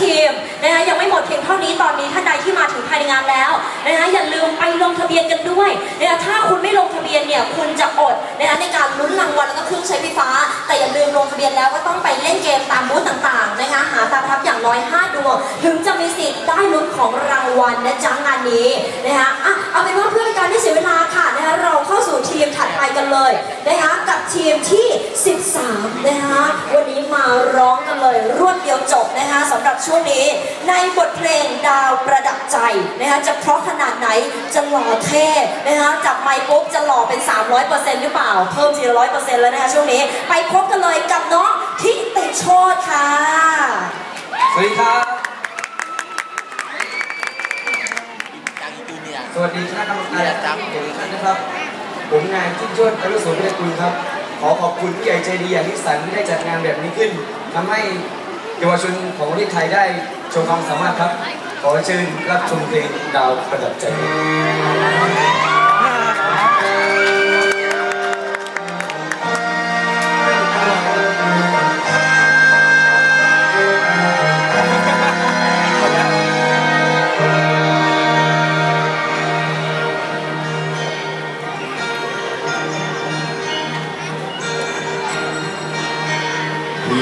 ทีมนะคะยังไม่หมดเพียงเท่านี้ตอนนี้ท่านใดที่มาถึงภายในงานแล้วนะคะอย่าลืมไปลงทะเบียนกันด้วยนะคะถ้าคุณไม่ลงทะเบียนเนี่ยคุณจะอดนะคะในการลุ้นรางวัลแล้วก็เครื่องใช้ไฟฟ้า แต่อย่าลืมลงทะเบียนแล้วก็ต้องไปเล่นเกมตามบูธต่างๆนะคะหาตาพับอย่างน้อย5ดวงถึงจะมีสิทธิ์ได้ลุ้นของรางวัลนะจ๊ะงานนี้นะคะอะเอาเป็นว่าเพื่อเป็นการไม่เสียเวลาค่ะนะคะเราเข้าสู่ทีมถัดไปกันเลยนะคะกับทีมที่ 13นะคะวันนี้มาร้อง เลยรวดเดียวจบนะคะสำหรับช่วงนี้ในบทเพลงดาวประดับใจนะคะจะเพราะขนาดไหนจะหล่อเท่นะคะจับไมค์ปุ๊บจะหล่อเป็น 300%หรือเปล่า เพิ่ม400%แล้วนะคะช่วงนี้ ไปพบกันเลยกับน้องทิติโชตค่ะสวัสดีครับจากอีตูเนี่ยสวัสดีคณะกรรมการเรียนจำทุกท่านนะครับ ผมนายจิ้นชวนอรุโสพิรกุลครับข อขอบคุณผู้ใหญ่ใจดีอย่างนิสันที่ได้จัดงานแบบนี้ขึ้นทำให้เยาวชนของประเทศไทยได้โชว์ความสามารถครับ ขอเชิญรับชมเพลงดาวประดับใจ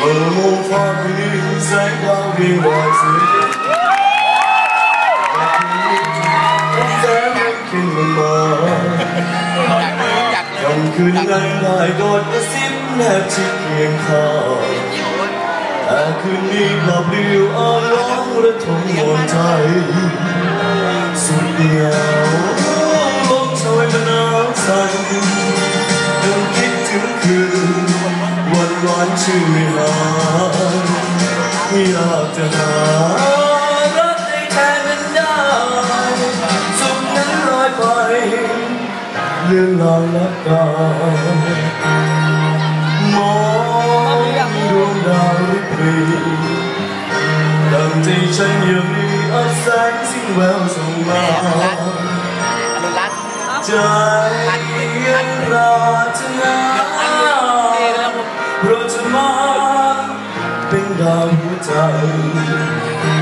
เมื่อมองฟ้าคืนแสงดาวเรียงรายสวยแสงมันขึ้นมามาอยากเลยยำคืนนั้นได้กอดกระซิบแนบชิดเคียงข้างแต่คืนนี้กลับเรียวอ้อนร้องระทมมนใจ วันวานชื่อไม่หายอยากจะหารักในแทนนั้นได้สุขนั้นลอยไป เป็น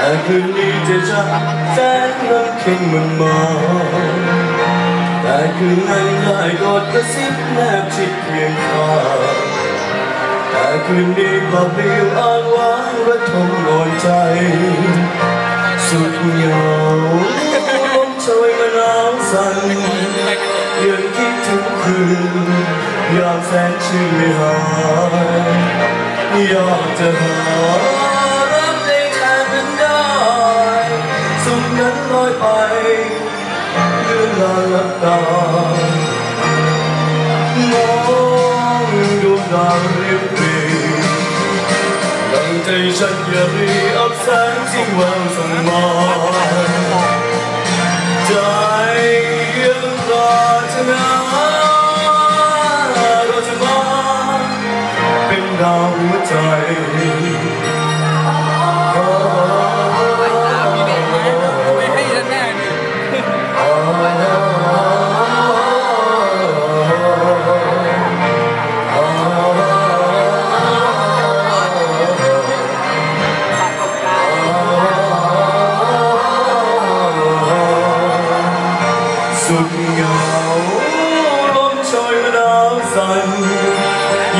แต่คืนนี้จะจับแสงรักขึ้นมันมาแต่คืนนั้นได้กอดกระซิบแนบชิดเพียงข้างแต่คืนนี้กลับเรียวอ้างว้างระทมนอนใจ สุดเหงาลมโชยมะนาวสั่นยังคิดถึงคืนยามแสนชื่นไม่หายอยากจะหา ลาลับตามองดวงดาวเ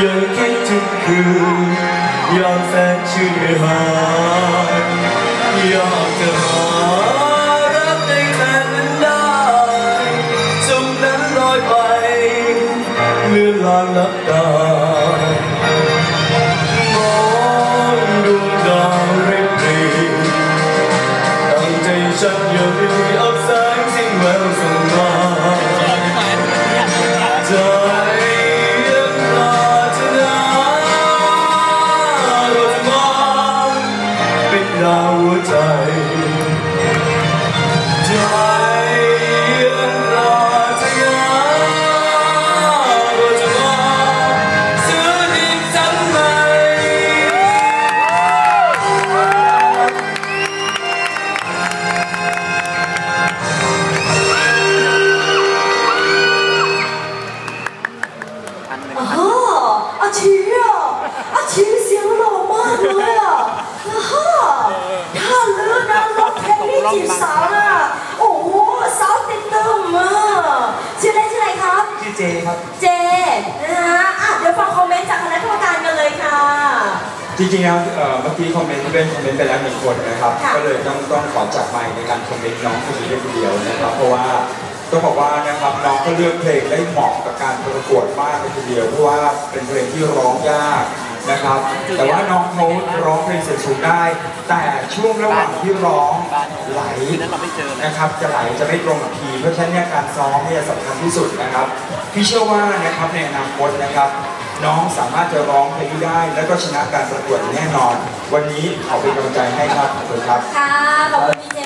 ยังคิดถึงคืนยามแสนชื่นไม่หายอยากจะหา ดาวหัวใจใจจี จริงๆแล้วเอ่อเมื่อกี้คอมเมนต์ที่เป็นคอมเมนต์ไปแล้วหนึ่งคนนะครับ ค่ะ ก็เลยต้องต้องขอจับไมค์ในการคอมเมนต์น้องคนนี้ด้วยคนเดียวนะครับ เพราะว่าต้องบอกว่านะครับน้องก็เลือกเพลงได้เหมาะกับการประกวดมากเลยทีเดียวเพราะว่าเป็นเพลงที่ร้องยากนะครับ แต่ว่าน้องเขาร้องเพลงเสียงสูงได้ แต่ช่วงระหว่างที่ร้องไหล คืนนั้นเราไม่เจอนะ นะครับจะไหลจะไม่ตรงกับทีเพราะฉะนั้นเนี่ยการซ้อมเนี่ยสำคัญที่สุดนะครับ พี่เชื่อว่านะครับในอนาคตนะครับ น้องสามารถจะร้องเพลงได้ แล้วก็ชนะการประกวดแน่นอน วันนี้ขอเป็นกำลังใจให้ครับขอบคุณครับ ค่ะขอบคุณ